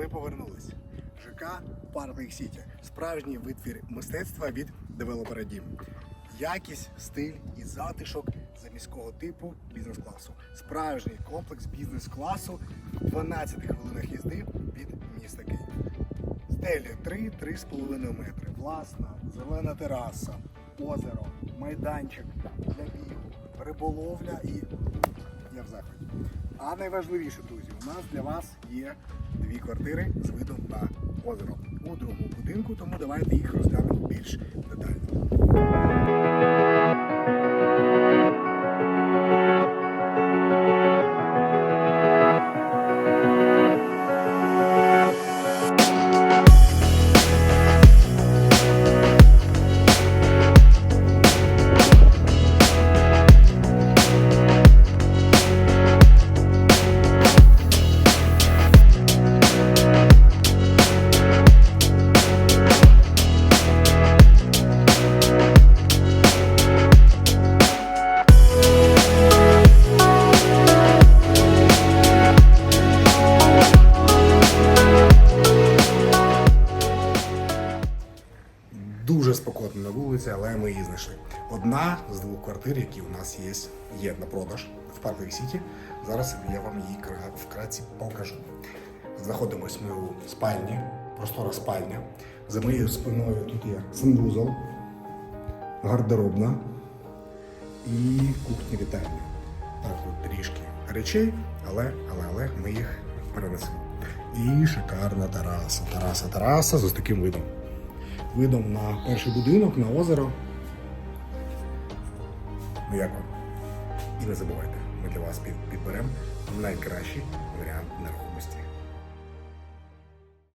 ми повернулись. ЖК Парк Сіті. Справжній витвір мистецтва від девелопера Дім. Якість, стиль і затишок за міського типу бізнес-класу. Справжній комплекс бізнес-класу в 12 хвилинах їзди від міста Київ. Стелі 3-3,5 метри. Власна, зелена тераса, озеро, майданчик для бігу, риболовля і я в захваті. А найважливіше, друзі, у нас для вас є дві квартири з видом на озеро у другому будинку, тому давайте їх розглянемо більш детально. Дуже спокійно на вулиці, але ми її знайшли. Одна з двох квартир, які у нас є, є на продаж в Парковій Сіті. Зараз я вам її кра- вкратці покажу. Знаходимось ми у спальні, простора спальня. За моєю спиною тут є санвузол, гардеробна і кухня вітальня. Так, тут трішки речей, але, але, але ми їх перенесемо. І шикарна тераса. Тераса, тераса з таким видом видом на перший будинок, на озеро. Ну як вам? І не забувайте, ми для вас підберемо найкращий варіант нерухомості.